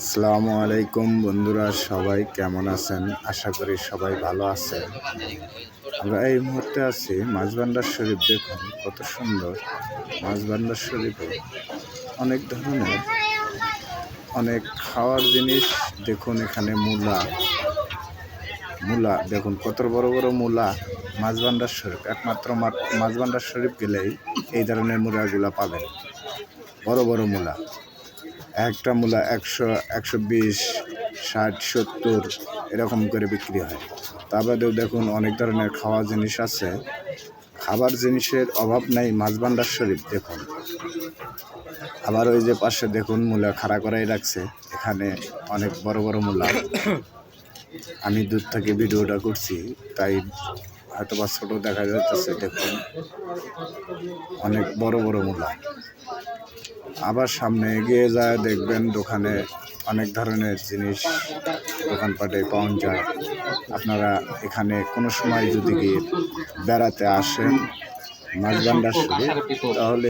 আসসালামু আলাইকুম বন্ধুরা, সবাই কেমন আছেন? আশা করি সবাই ভালো আছেন। আমরা এই মুহূর্তে আছি মাঝবান্ডার শরীফ। দেখুন কত সুন্দর মাঝবান্ডার শরীফে। অনেক ধরনের, অনেক খাওয়ার জিনিস। দেখুন এখানে মূলা মূলা। দেখুন কত বড় বড় মূলা মাঝবান্ডার শরীফ। একমাত্র মাঝবান্ডার শরীফ গেলেই এই ধরনের মূলাগুলা পাবেন। বড় বড় মূলা। একটা মূলা একশো একশো বিশ, ষাট, সত্তর এরকম করে বিক্রি হয়। তা বাদেও দেখুন অনেক ধরনের খাওয়া জিনিস আছে। খাবার জিনিসের অভাব নাই মাছবান্ডার শরীফ, দেখুন। আবার ওই যে পাশে দেখুন মূলা খাড়া করাই রাখছে। এখানে অনেক বড় বড় মূলা। আমি দূর থেকে ভিডিওটা করছি, তাই হয়তো বা ছোটো দেখা যাচ্ছে, দেখুন। অনেক বড় বড় মূলা। আবার সামনে এগিয়ে যায়, দেখবেন দোকানে অনেক ধরনের জিনিস দোকানপাটে পাওয়া যায়। আপনারা এখানে কোনো সময় যদি গিয়ে বেড়াতে আসেন মাঝবান্ডার শুরু তাহলে